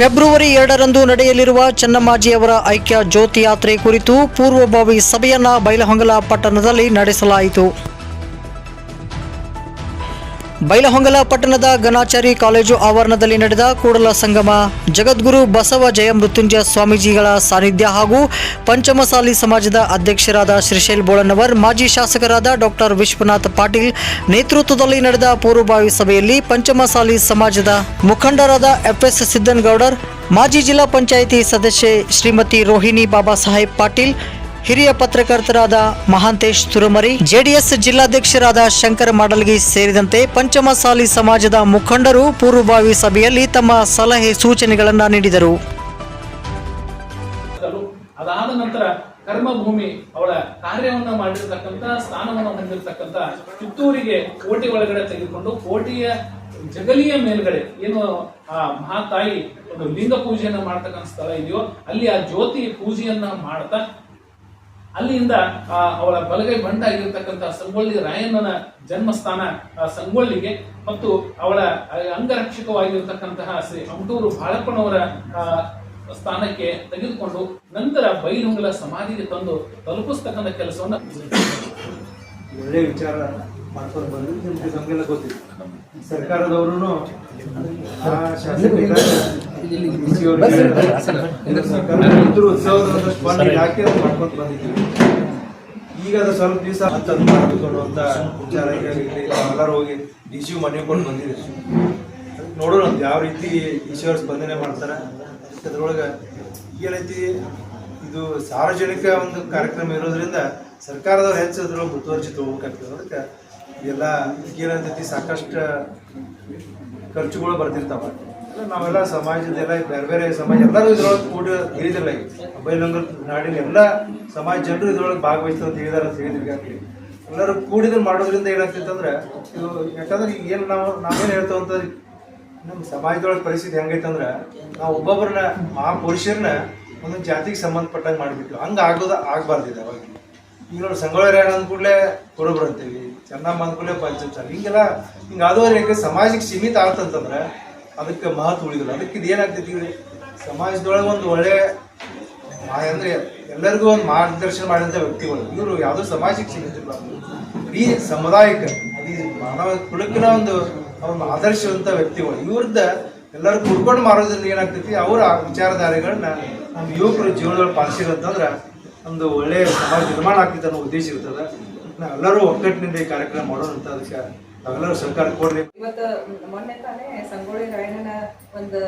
February ಎರಡರಂದು ನಡೆಯಲಿರುವ ಚೆನ್ನಮ್ಮಾಜಿಯವರ ಐಕ್ಯ ಜ್ಯೋತಿ ಯಾತ್ರೆ ಕುರಿತು ಪೂರ್ವಭಾವಿ ಸಭೆಯನ್ನ ಬೈಲಹೊಂಗಲ ಪಟ್ಟಣದಲ್ಲಿ ನಡೆಸಲಾಯಿತು. ಬೈಲಹೊಂಗಲ ಪಟ್ಟಣದ ಗಣಾಚಾರಿ ಕಾಲೇಜು ಆವರಣದಲ್ಲಿ ನಡೆದ ಕೂಡಲ ಸಂಗಮ. ಜಗದ್ಗುರು ಬಸವ ಜಯ ಮೃತ್ಯುಂಜಯ ಸ್ವಾಮೀಜಿಗಳ ಸಾನ್ನಿಧ್ಯ ಹಾಗೂ ಪಂಚಮಸಾಲಿ ಸಮಾಜದ ಅಧ್ಯಕ್ಷರಾದ ಶ್ರೀಶೈಲ್ ಬೋಳನವರ್ ಮಾಜಿ ಶಾಸಕರಾದ ಡಾಕ್ಟರ್ ವಿಶ್ವನಾಥ್ ಪಾಟೀಲ್ ನೇತೃತ್ವದಲ್ಲಿ ನಡೆದ ಪೂರ್ವಭಾವಿ ಸಭೆಯಲ್ಲಿ ಪಂಚಮಸಾಲಿ ಸಮಾಜದ ಮುಖಂಡರಾದ ಎಫ್ಎಸ್ ಸಿದ್ದನ್ಗೌಡರ್, ಮಾಜಿ ಜಿಲ್ಲಾ ಪಂಚಾಯಿತಿ ಸದಸ್ಯೆ ಶ್ರೀಮತಿ ರೋಹಿಣಿ ಬಾಬಾ ಸಾಹೇಬ್ ಪಾಟೀಲ್ ಹಿರಿಯ ಪತ್ರಕರ್ತರಾದ ಮಹಾಂತೇಶ್ ತುರುಮರಿ, ಜೆಡಿಎಸ್ ಜಿಲ್ಲಾಧ್ಯಕ್ಷರಾದ ಶಂಕರ ಮಾಡಲ್ಗಿ ಸೇರಿದಂತೆ ಪಂಚಮಸಾಲಿ ಸಮಾಜದ ಮುಖಂಡರು ಪೂರ್ವಭಾವಿ ಸಭೆಯಲ್ಲಿ ತಮ್ಮ ಸಲಹೆ ಸೂಚನೆಗಳನ್ನು ನೀಡಿದರು. ಅದಾದ ನಂತರ ಕರ್ಮಭೂಮಿ ಅವಳ ಕಾರ್ಯವನ್ನು ಮಾಡಿರ್ತಕ್ಕಂಥ, ಸ್ಥಾನವನ್ನು ಹೊಂದಿರತಕ್ಕಂಥ ಕಿತ್ತೂರಿಗೆ ಕೋಟಿ ಒಳಗಡೆ ತೆಗೆದುಕೊಂಡು ಕೋಟಿಯ ಜಗಲಿಯ ಮೇಲ್ಗಡೆ ಏನು ಆ ಮಹಾತಾಯಿ ಒಂದು ಲಿಂಗ ಪೂಜೆಯನ್ನು ಮಾಡ್ತಕ್ಕಂಥ ಸ್ಥಳ ಇದೆಯೋ ಅಲ್ಲಿ ಆ ಜ್ಯೋತಿ ಪೂಜೆಯನ್ನ ಮಾಡ್ತಾ ಅಲ್ಲಿಂದ, ಆ, ಅವಳ ಬಲಗೈ ಬಂಡ ಆಗಿರತಕ್ಕಂತಹ ಸಂಗೊಳ್ಳಿ ರಾಯಣ್ಣನ ಜನ್ಮಸ್ಥಾನ ಸಂಗೊಳ್ಳಿಗೆ ಮತ್ತು ಅವಳ ಅಂಗರಕ್ಷಕವಾಗಿರತಕ್ಕಂತಹ ಶ್ರೀ ಅಮಟೂರು ಬಾಳಪ್ಪನವರ ಸ್ಥಾನಕ್ಕೆ ತೆಗೆದುಕೊಂಡು ನಂತರ ಬೈಲುಂಗಲ ಸಮಾಧಿಗೆ ತಂದು ತಲುಪಿಸ್ತಕ್ಕಂಥ ಕೆಲಸವನ್ನು ಒಳ್ಳೆ ವಿಚಾರ ಮಾಡ್ಕೊಂಡು ಬಂದು ನಿಮ್ಗೆ ಗೊತ್ತಿದೆ. ಸರ್ಕಾರದವರು ಮಾಡ್ಕೊಂತ ಬಂದಿದ್ದೀವಿ ಈಗ ಅದು ಸ್ವಲ್ಪ ದಿವಸ ಮಾಡಬೇಕು ಅಂತ ವಿಚಾರ ಎಲ್ಲರೂ ಹೋಗಿ ಡಿ ಸಿ ಮನೆ ಕೊಟ್ಟು ಬಂದಿದೆ ನೋಡೋಣ ಯಾವ ರೀತಿ ಈಶ್ವರ ಸ್ಪಂದನೆ ಮಾಡ್ತಾರೆ ಅದ್ರೊಳಗೆ ಏನೈತಿ ಇದು ಸಾರ್ವಜನಿಕ ಒಂದು ಕಾರ್ಯಕ್ರಮ ಇರೋದ್ರಿಂದ ಸರ್ಕಾರದವ್ರು ಹೆಚ್ಚು ಅದ್ರೊಳಗೆ ಮುತುವರ್ಜಿ ತಗೋಬೇಕಾಗ್ತದೆ ಅದಕ್ಕೆ ಎಲ್ಲ ಏನಂತೈತಿ ಸಾಕಷ್ಟು ಖರ್ಚುಗಳು ಬರ್ತಿರ್ತಾವ ನಾವೆಲ್ಲ ಸಮಾಜದೆಲ್ಲ ಬೇರೆ ಬೇರೆ ಸಮಾಜ ಎಲ್ಲರೂ ಇದ್ರೊಳಗೆ ಕೂಡಿ ಹೇಳಿದಿಲ್ಲ ಬೈಲಂಗಲ್ ನಾಡಿನ ಎಲ್ಲ ಸಮಾಜ ಜನರು ಇದ್ರೊಳಗೆ ಭಾಗವಹಿಸ್ತಾರೆ ಅಂತ ಹೇಳಿದಾರೆ ಅಂತ ಹೇಳಿದ್ರಿ ಎಲ್ಲರೂ ಕೂಡಿದ್ರೆ ಮಾಡೋದ್ರಿಂದ ಏನಾಗ್ತಿತ್ತಂದ್ರೆ, ಇದು ಯಾಕಂದ್ರೆ ಈಗ ಏನು ನಾವು ನಾವೇನು ಹೇಳ್ತೇವೆ ಅಂತ ನಮ್ಮ ಸಮಾಜದೊಳಗೆ ಪರಿಸ್ಥಿತಿ ಹೆಂಗೈತಂದ್ರೆ, ನಾವು ಒಬ್ಬೊಬ್ಬರನ್ನ ಮಹಾಪುರುಷರನ್ನ ಒಂದೊಂದು ಜಾತಿಗೆ ಸಂಬಂಧಪಟ್ಟಂಗೆ ಮಾಡಿಬಿಟ್ಟು ಹಂಗೆ ಆಗೋದು ಆಗಬಾರ್ದಿದೆ ಅವಾಗ. ಈಗ ನೋಡಿ ಸಂಗೊಳ್ಳಿ ರಾಯಣ್ಣ ಅಂದ ಕೂಡಲೇ ಕುರುಬರು ಅಂತೀವಿ. ಚೆನ್ನಮ್ಮ ಅಂದ್ಕೂಡಲೇ ಕೂಡಲೇ ಪಂಚಚಾರ ಹಿಂಗೆಲ್ಲ ಹಿಂಗೆ ಆದವ್ರು ಹೆಂಗೆ ಸಮಾಜಕ್ಕೆ ಸೀಮಿತ ಆತಂತಂದ್ರೆ ಅದಕ್ಕೆ ಮಹತ್ವ ಉಳಿದಿಲ್ಲ. ಅದಕ್ಕೆ ಇದು ಏನಾಗ್ತೈತಿ ಸಮಾಜದೊಳಗೆ ಒಂದು ಒಳ್ಳೆ ಅಂದ್ರೆ ಎಲ್ಲರಿಗೂ ಒಂದು ಮಾರ್ಗದರ್ಶನ ಮಾಡಿದಂಥ ವ್ಯಕ್ತಿಗಳು. ಇವರು ಯಾವುದೋ ಸಮಾಜಕ್ಕೆ ಸಿಗುತ್ತಿಲ್ಲ ಇಡೀ ಸಮುದಾಯಕ್ಕೆ, ಇಡೀ ಮಾನವ ಕುಲಕ್ಕಿನ ಒಂದು ಒಂದು ಆದರ್ಶವಂತ ವ್ಯಕ್ತಿಗಳು. ಇವ್ರದ್ದ ಎಲ್ಲರೂ ಕುಡ್ಕೊಂಡು ಮಾರೋದ್ರಿಂದ ಏನಾಗ್ತೈತಿ, ಅವರ ವಿಚಾರಧಾರೆಗಳನ್ನ ನಮ್ಮ ಯುವಕರು ಜೀವನದೊಳಗೆ ಪಾಲಿಸಿರೋದಂದ್ರೆ ಒಂದು ಒಳ್ಳೆಯ ಸಮಾಜ ನಿರ್ಮಾಣ ಆಗ್ತೈತೆ ಅನ್ನೋ ಉದ್ದೇಶ ಇರ್ತದೆ. ನಾವೆಲ್ಲರೂ ಒಗ್ಗಟ್ಟಿನಿಂದ ಈ ಕಾರ್ಯಕ್ರಮ ಮಾಡೋಣ ಅಂತ ಅದಕ್ಕೆ ನಾವೆಲ್ಲರೂ ಸರ್ಕಾರ ಕೊಡ್ರಿ ಇವತ್ತು ಮೊನ್ನೆ ತಾನೇ ಸಂಗೊಳ್ಳಿ ರಾಯಣ್ಣನ ಒಂದು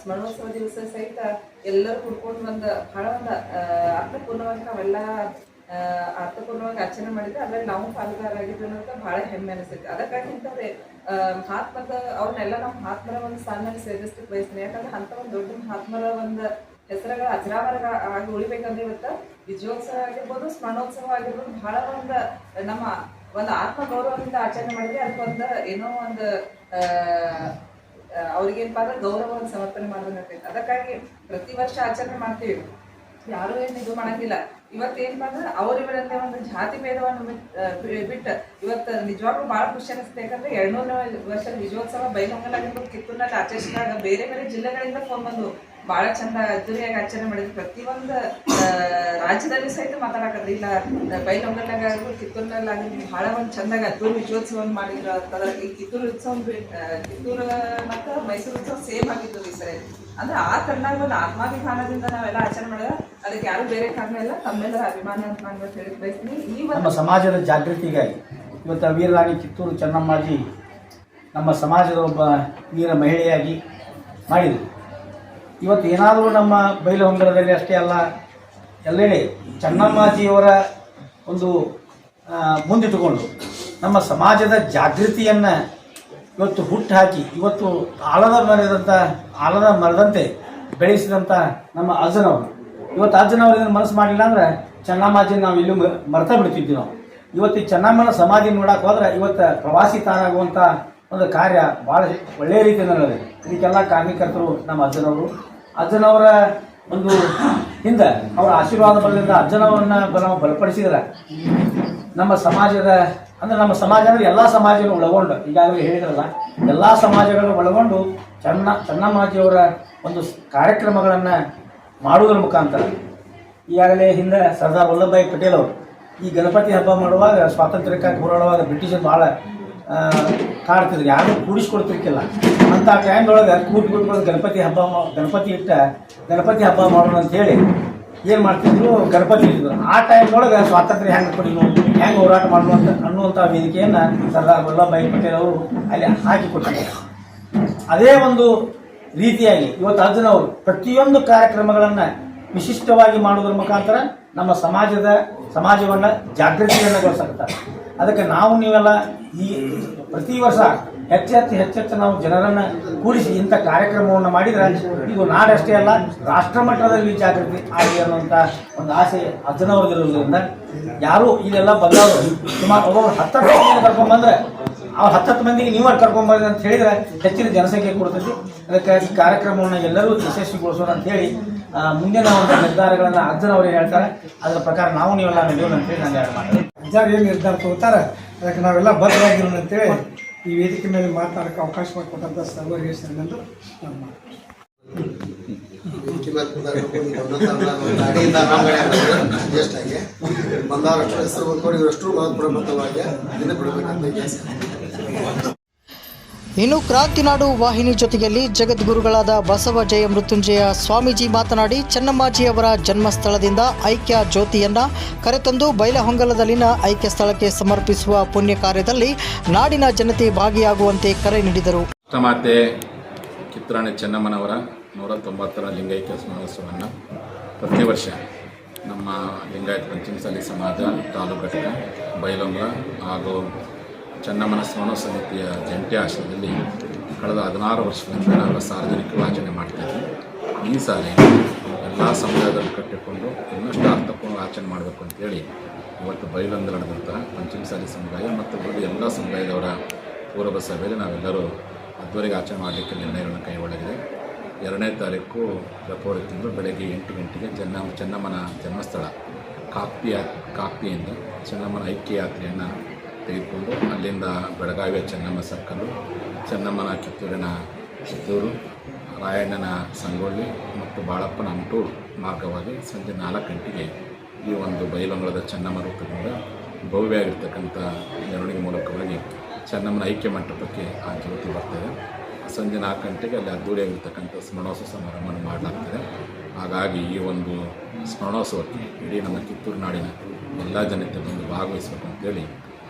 ಸ್ಮರಣೋತ್ಸವ ದಿವಸ ಸಹಿತ ಎಲ್ಲರೂ ಕುಡ್ಕೊಂಡು ಬಂದು, ಬಹಳ ಒಂದು ಅರ್ಥಪೂರ್ಣವಾಗಿ ನಾವೆಲ್ಲ ಅರ್ಥಪೂರ್ಣವಾಗಿ ಆಚರಣೆ ಮಾಡಿದ್ರೆ ಅದ್ರಲ್ಲಿ ನಾವು ಪಾಲುದಾರಾಗಿದ್ದು ಅನ್ನೋದು ಬಹಳ ಹೆಮ್ಮೆ ಅನಿಸುತ್ತೆ. ಅದಕ್ಕಾಗಿ ಇಂಥವ್ರೆ ಮಹಾತ್ಮದ, ಅವ್ರನ್ನೆಲ್ಲ ನಾವು ಮಹಾತ್ಮರ ಒಂದು ಸ್ಥಾನದಲ್ಲಿ ಸೇರಿಸ್ಲಿಕ್ಕೆ ಬಯಸ್ತೀನಿ. ಯಾಕಂದ್ರೆ ಅಂತ ಒಂದು ದೊಡ್ಡ ಮಹಾತ್ಮರ ಒಂದು ಹೆಸರುಗಳ ಅಜರಾಮರ ಆಗಿ ಉಳಿಬೇಕಂದ್ರೆ ಇವತ್ತು ವಿಜಯೋತ್ಸವ ಆಗಿರ್ಬೋದು, ಸ್ಮರಣೋತ್ಸವ ಆಗಿರ್ಬೋದು ಬಹಳ ಒಂದು ನಮ್ಮ ಒಂದು ಆತ್ಮ ಗೌರವದಿಂದ ಆಚರಣೆ ಮಾಡಿದ್ರೆ ಅದಕ್ಕೊಂದು ಏನೋ ಒಂದು ಅವ್ರಿಗೇನಪ್ಪ ಅಂದ್ರೆ ಗೌರವವನ್ನು ಸಮರ್ಪಣೆ ಮಾಡ್ಬೇಕಾಗ್ತೈತೆ ಅದಕ್ಕಾಗಿ ಪ್ರತಿ ವರ್ಷ ಆಚರಣೆ ಮಾಡ್ತೀವಿ. ಯಾರು ಏನು ಇದು ಮಾಡಂಗಿಲ್ಲ. ಇವತ್ತೇನಪ್ಪ ಅಂದ್ರೆ ಅವರಿವರಲ್ಲೇ ಒಂದು ಜಾತಿ ಭೇದವನ್ನು ಬಿಟ್- ಬಿಟ್ಟು ಇವತ್ತು ನಿಜವಾಗ್ಲೂ ಭಾಳ ಖುಷಿ ಅನಿಸುತ್ತೆ. ಯಾಕಂದ್ರೆ ಎರಡ್ನೂರನೇ ವರ್ಷದ ವಿಜಯೋತ್ಸವ ಬೈಲಹೊಂಗಲಾಗಿರ್ಬೋದು ಕಿತ್ತೂರಿನಲ್ಲಿ ಆಚರಿಸಿದಾಗ ಬೇರೆ ಬೇರೆ ಜಿಲ್ಲೆಗಳಿಂದ ಫೋನ್ ಬಂದು ಭಾಳ ಚಂದ ಅದ್ದೂರಿಯಾಗಿ ಆಚರಣೆ ಮಾಡಿದ್ರು. ಪ್ರತಿಯೊಂದು ರಾಜ್ಯದಲ್ಲಿ ಸಹಿತ ಮಾತಾಡಕತ್ರಿ. ಇಲ್ಲ ಬೈಲೊಂಗಲ್ನಾಗಾಗ್ಲಿ ಕಿತ್ತೂರ್ನಲ್ಲಿ ಆಗಲಿ ಭಾಳ ಒಂದು ಚಂದಾಗ ಅದ್ದೂರಿ ವಿಜಯೋತ್ಸವವನ್ನು ಮಾಡಿದ್ರು. ಅಂತಂದ್ರೆ ಈ ಕಿತ್ತೂರು ಉತ್ಸವ ಕಿತ್ತೂರು ಮತ್ತು ಮೈಸೂರು ಉತ್ಸವ ಸೇಮ್ ಆಗಿದ್ದು ಈ ಸರಿ. ಅಂದ್ರೆ ಆ ತರನಾಗಿ ಒಂದು ಆತ್ಮಾಭಿಮಾನದಿಂದ ನಾವೆಲ್ಲ ಆಚರಣೆ ಮಾಡಿದ್ರೆ ಅದಕ್ಕೆ ಯಾರು ಬೇರೆ ಕಾರಣ ಇಲ್ಲ. ತಮ್ಮೆಲ್ಲರ ಅಭಿಮಾನ ಅಂತ ನಾನು ಹೇಳಿ ಬಯಸ್ತೀನಿ ಈ ನಮ್ಮ ಸಮಾಜದ ಜಾಗೃತಿಗಾಗಿ ಇವತ್ತು ವೀರರಾಣಿ ಕಿತ್ತೂರು ಚೆನ್ನಮ್ಮಾಜಿ ನಮ್ಮ ಸಮಾಜದ ಒಬ್ಬ ವೀರ ಮಹಿಳೆಯಾಗಿ ಮಾಡಿದರು. ಇವತ್ತು ಏನಾದರೂ ನಮ್ಮ ಬೈಲಹೊಂಗಲದಲ್ಲಿ ಅಷ್ಟೇ ಅಲ್ಲ, ಎಲ್ಲೆಡೆ ಚೆನ್ನಮ್ಮಾಜಿಯವರ ಒಂದು ಮುಂದಿಟ್ಟುಕೊಂಡು ನಮ್ಮ ಸಮಾಜದ ಜಾಗೃತಿಯನ್ನು ಇವತ್ತು ಹುಟ್ಟು ಹಾಕಿ ಇವತ್ತು ಆಳದ ಮರದಂಥ ಆಳದ ಮರದಂತೆ ಬೆಳೆಸಿದಂಥ ನಮ್ಮ ಅಜ್ಜನವರು ಇವತ್ತು ಅಜ್ಜನವರು ಇದನ್ನು ಮನಸ್ಸು ಮಾಡಲಿಲ್ಲ ಅಂದ್ರೆ ಚೆನ್ನಮ್ಮಾಜಿ ನಾವು ಇಲ್ಲೂ ಮ- ಮರ್ತಾ ಬಿಡ್ತಿದ್ವಿ ನಾವು. ಇವತ್ತು ಚೆನ್ನಮ್ಮನ ಸಮಾಧಿ ನೋಡಕ್ಕೆ ಹೋದ್ರೆ ಇವತ್ತು ಪ್ರವಾಸಿ ತಾಣಾಗುವಂಥ ಒಂದು ಕಾರ್ಯ ಭಾಳ ಒಳ್ಳೆಯ ರೀತಿಯಿಂದ ನಡೆದಿದೆ ಇದಕ್ಕೆಲ್ಲ ಕಾರ್ಯಕರ್ತರು ನಮ್ಮ ಅಜ್ಜನವರು ಅಜ್ಜನವರ ಒಂದು ಹಿಂದೆ ಅವರ ಆಶೀರ್ವಾದ ಬಲದಿಂದ ಅಜ್ಜನವರನ್ನ ನಾವು ಬಲಪಡಿಸಿದ್ರೆ ನಮ್ಮ ಸಮಾಜದ, ಅಂದ್ರೆ ನಮ್ಮ ಸಮಾಜ ಅಂದರೆ ಎಲ್ಲ ಸಮಾಜಗಳು ಒಳಗೊಂಡು, ಈಗಾಗಲೇ ಹೇಳಿದ್ರಲ್ಲ, ಎಲ್ಲ ಸಮಾಜಗಳು ಒಳಗೊಂಡು ಚನ್ನ ಚೆನ್ನಮ್ಮಾಜಿಯವರ ಒಂದು ಕಾರ್ಯಕ್ರಮಗಳನ್ನು ಮಾಡುವುದರ ಮುಖಾಂತರ, ಈಗಾಗಲೇ ಹಿಂದೆ ಸರ್ದಾರ್ ವಲ್ಲಭಭಾಯಿ ಪಟೇಲ್ ಅವರು ಈ ಗಣಪತಿ ಹಬ್ಬ ಮಾಡುವಾಗ ಸ್ವಾತಂತ್ರ್ಯಕ್ಕಾಗಿ ಹೋರಾಡುವಾಗ ಬ್ರಿಟಿಷರು ಭಾಳ ಕಾಡ್ತಿದ್ರು ಯಾರು ಕೂಡಿಸ್ಕೊಡ್ತಿರ್ಕಿಲ್ಲ ಅಂಥ ಟೈಮ್ದೊಳಗೆ ಕೂಡಿ ಕೂಡ್ಕೊಂಡು ಗಣಪತಿ ಹಬ್ಬ ಗಣಪತಿ ಇಟ್ಟ, ಗಣಪತಿ ಹಬ್ಬ ಮಾಡೋಣ ಅಂತ ಹೇಳಿ ಏನು ಮಾಡ್ತಿದ್ರು? ಗಣಪತಿ ಇಟ್ಟಿದ್ರು ಆ ಟೈಮ್ದೊಳಗೆ ಸ್ವಾತಂತ್ರ್ಯ ಹೆಂಗೆ ಕೊಡಿದ್ರು ಹೆಂಗೆ ಹೋರಾಟ ಮಾಡೋ ಅಂತ ಅನ್ನುವಂಥ ವೇದಿಕೆಯನ್ನು ಸರ್ದಾರ್ ವಲ್ಲಭಭಾಯಿ ಪಟೇಲ್ ಅವರು ಅಲ್ಲಿ ಹಾಕಿ ಕೊಟ್ಟಿದ್ದಾರೆ. ಅದೇ ಒಂದು ರೀತಿಯಾಗಿ ಇವತ್ತು ಅರ್ಜುನವರು ಪ್ರತಿಯೊಂದು ಕಾರ್ಯಕ್ರಮಗಳನ್ನು ವಿಶಿಷ್ಟವಾಗಿ ಮಾಡುವುದರ ಮುಖಾಂತರ ನಮ್ಮ ಸಮಾಜದ, ಸಮಾಜವನ್ನು ಜಾಗೃತಿಯನ್ನು ಗೊಳಿಸುತ್ತಾರೆ ಅದಕ್ಕೆ ನಾವು ನೀವೆಲ್ಲ ಈ ಪ್ರತಿ ವರ್ಷ ಹೆಚ್ಚೆಚ್ಚು ಹೆಚ್ಚೆಚ್ಚು ನಾವು ಜನರನ್ನು ಕೂಡಿಸಿ ಇಂಥ ಕಾರ್ಯಕ್ರಮವನ್ನು ಮಾಡಿದರೆ ಇದು ನಾಡಷ್ಟೇ ಅಲ್ಲ ರಾಷ್ಟ್ರ ಮಟ್ಟದಲ್ಲಿ ಜಾಗೃತಿ ಆಗಿ ಅನ್ನುವಂಥ ಒಂದು ಆಸೆ ಅರ್ಜುನವ್ರದಿರೋದ್ರಿಂದ ಯಾರು ಇದೆಲ್ಲ ಬಂದವರು, ಸುಮಾರು ಒಬ್ಬೊಬ್ಬರು ಹತ್ತತ್ತು ಮಂದಿ ಕರ್ಕೊಂಡ್ಬಂದ್ರೆ ಅವ್ರು ಹತ್ತತ್ತು ಮಂದಿಗೆ ನೀವು ಕರ್ಕೊಂಬರ್ರಿ ಅಂತ ಹೇಳಿದ್ರೆ ಹೆಚ್ಚಿನ ಜನಸಂಖ್ಯೆ ಕೊಡ್ತೈತಿ. ಅದಕ್ಕೆ ಈ ಕಾರ್ಯಕ್ರಮವನ್ನು ಎಲ್ಲರೂ ಯಶಸ್ವಿಗೊಳಿಸೋಣ ಅಂತ ಹೇಳಿ ಮುಂದಿನ ಒಂದು ನಿರ್ಧಾರಗಳನ್ನು ಅಜ್ಜನವರು ಹೇಳ್ತಾರೆ. ಅದರ ಪ್ರಕಾರ ನಾವು ನೀವೆಲ್ಲ ನಡೆಯೋಣ ಅಂತೇಳಿ ನಾನು ಹೇಳ್ತೀನಿ ಅಜ್ಜಾರು ಏನು ನಿರ್ಧಾರ ತಗೋತಾರೆ? ಅದಕ್ಕೆ ನಾವೆಲ್ಲ ಬದ್ಧವಾಗಿರೋಣ ಅಂತೇಳಿ ಈ ವೇದಿಕೆ ಮೇಲೆ ಮಾತನಾಡೋಕ್ಕೆ ಅವಕಾಶ ಮಾಡಿಕೊಟ್ಟಂಥ ಸರ್ವರಿಗೆ ಶರಣೆಂದು ನಾನು ಮಾಡ್ತೀನಿ. ಬಂದವರಷ್ಟು ಹೆಸರು ಬಂದ್ಕೊಂಡು ಇವರಷ್ಟು ಪ್ರಬುದ್ಧವಾಗಿ ಇದನ್ನ ಬಿಡಬೇಕಂತ ಇದೆ ಇನ್ನು ಕ್ರಾಂತಿನಾಡು ವಾಹಿನಿ ಜೊತೆಯಲ್ಲಿ ಜಗದ್ಗುರುಗಳಾದ ಬಸವ ಜಯ ಮೃತ್ಯುಂಜಯ ಸ್ವಾಮೀಜಿ ಮಾತನಾಡಿ ಚೆನ್ನಮ್ಮಾಜಿಯವರ ಜನ್ಮಸ್ಥಳದಿಂದ ಐಕ್ಯ ಜ್ಯೋತಿಯನ್ನ ಕರೆತಂದು ಬೈಲಹೊಂಗಲದಲ್ಲಿನ ಐಕ್ಯ ಸ್ಥಳಕ್ಕೆ ಸಮರ್ಪಿಸುವ ಪುಣ್ಯ ಕಾರ್ಯದಲ್ಲಿ ನಾಡಿನ ಜನತೆ ಭಾಗಿಯಾಗುವಂತೆ ಕರೆ ನೀಡಿದರು. ಮಾತೆ ಚೆನ್ನಮ್ಮನವರ ನೂರ ತೊಂಬತ್ತರ ಲಿಂಗೈಕ್ಯ ಸಮಾವೇಶವನ್ನು ಪ್ರತಿ ವರ್ಷ ನಮ್ಮ ಲಿಂಗಾಯತ ಪಂಚಮಸಾಲಿ ಸಮಾಜ ತಾಲೂಕು ಘಟಕ ಹಾಗೂ ಚೆನ್ನಮ್ಮನ ಸ್ಮರಣ ಸಮಿತಿಯ ಜಂಟಿ ಆಶ್ರಯದಲ್ಲಿ ಕಳೆದ ಹದಿನಾರು ವರ್ಷಗಳಿಂದ ನಾವು ಸಾರ್ವಜನಿಕ ಆಚರಣೆ ಮಾಡ್ತಾಯಿದ್ವಿ ಈ ಸಾರಿ ಎಲ್ಲ ಸಮುದಾಯದಲ್ಲಿ ಕಟ್ಟಿಕೊಂಡು ಇನ್ನಷ್ಟು ಅರ್ಥಪೂರ್ಣ ಆಚರಣೆ ಮಾಡಬೇಕು ಅಂತೇಳಿ ಇವತ್ತು ಬಯಲಂದು ನಡೆದಂಥ ಪಂಚಮಸಾಲಿ ಸಮುದಾಯ ಮತ್ತು ಉಳಿದ ಎಲ್ಲ ಸಮುದಾಯದವರ ಪೂರ್ವ ಸಭೆಯಲ್ಲಿ ನಾವೆಲ್ಲರೂ ಅದುವರೆಗೆ ಆಚರಣೆ ಮಾಡಲಿಕ್ಕೆ ನಿರ್ಣಯಗಳನ್ನು ಕೈಗೊಳ್ಳಲಿದೆ. ಎರಡನೇ ತಾರೀಕು ಫೆಬ್ರವರಿ ತಿಂಗಳು ಬೆಳಗ್ಗೆ ಎಂಟು ಗಂಟೆಗೆ ಚೆನ್ನ ಚೆನ್ನಮ್ಮನ ಜನ್ಮಸ್ಥಳ ಕಾಪಿಯ ಕಾಪಿಯಿಂದ ಚೆನ್ನಮ್ಮನ ಐಕ್ಯ ಯಾತ್ರೆಯನ್ನು ತೆಗೆದುಕೊಂಡು ಅಲ್ಲಿಂದ ಬೆಳಗಾವಿಯ ಚೆನ್ನಮ್ಮ ಸರ್ಕಲ್ಲು ಚೆನ್ನಮ್ಮನ ಕಿತ್ತೂರಿನ ಕಿತ್ತೂರು ರಾಯಣ್ಣನ ಸಂಗೊಳ್ಳಿ ಮತ್ತು ಬಾಳಪ್ಪನ ಅಂಟೂರು ಮಾರ್ಗವಾಗಿ ಸಂಜೆ ನಾಲ್ಕು ಗಂಟೆಗೆ ಈ ಒಂದು ಬೈಲಂಗಳದ ಚೆನ್ನಮ್ಮ ರೂಪದಿಂದ ಭವ್ಯವಾಗಿರ್ತಕ್ಕಂಥ ಮೆರವಣಿಗೆ ಮೂಲಕವಾಗಿ ಚೆನ್ನಮ್ಮನ ಐಕ್ಯ ಮಂಟಪಕ್ಕೆ ಆ ಜ್ಯೋತಿ ಬರ್ತದೆ ಸಂಜೆ ನಾಲ್ಕು ಗಂಟೆಗೆ ಅಲ್ಲಿ ಅದ್ದೂರಿಯಾಗಿರ್ತಕ್ಕಂಥ ಸ್ಮರಣೋತ್ಸವ ಸಮಾರಂಭವನ್ನು ಮಾಡಲಾಗ್ತದೆ. ಹಾಗಾಗಿ ಈ ಒಂದು ಸ್ಮರಣೋತ್ಸವಕ್ಕೆ ಇಡೀ ನಮ್ಮ ಕಿತ್ತೂರು ನಾಡಿನ ಎಲ್ಲ ಜನತೆ ಬಂದು ಭಾಗವಹಿಸಬೇಕು ಅಂತೇಳಿ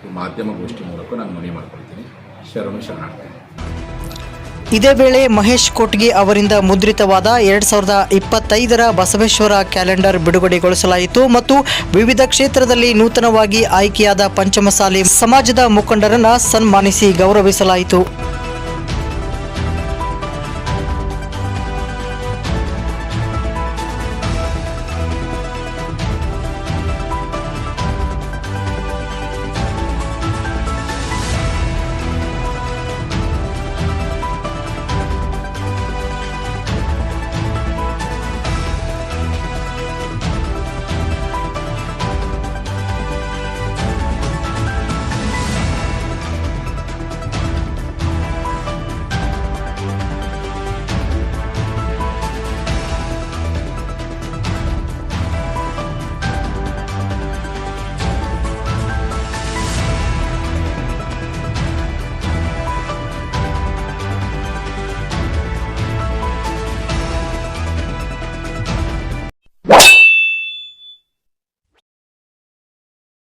ಈ ಮಾಧ್ಯಮ ಗೋಷ್ಠಿ ಮೂಲಕ ನಾನು ಮನವಿ ಮಾಡ್ಕೊಳ್ತೀನಿ. ಶರಣು ಶರಣಾರ್ಥಿ. ಇದೇ ವೇಳೆ ಮಹೇಶ್ ಕೋಟ್ಗಿ ಅವರಿಂದ ಮುದ್ರಿತವಾದ ಎರಡ್ ಸಾವಿರದ ಇಪ್ಪತ್ತೈದರ ಬಸವೇಶ್ವರ ಕ್ಯಾಲೆಂಡರ್ ಬಿಡುಗಡೆಗೊಳಿಸಲಾಯಿತು ಮತ್ತು ವಿವಿಧ ಕ್ಷೇತ್ರದಲ್ಲಿ ನೂತನವಾಗಿ ಆಯ್ಕೆಯಾದ ಪಂಚಮಸಾಲಿ ಸಮಾಜದ ಮುಖಂಡರನ್ನು ಸನ್ಮಾನಿಸಿ ಗೌರವಿಸಲಾಯಿತು.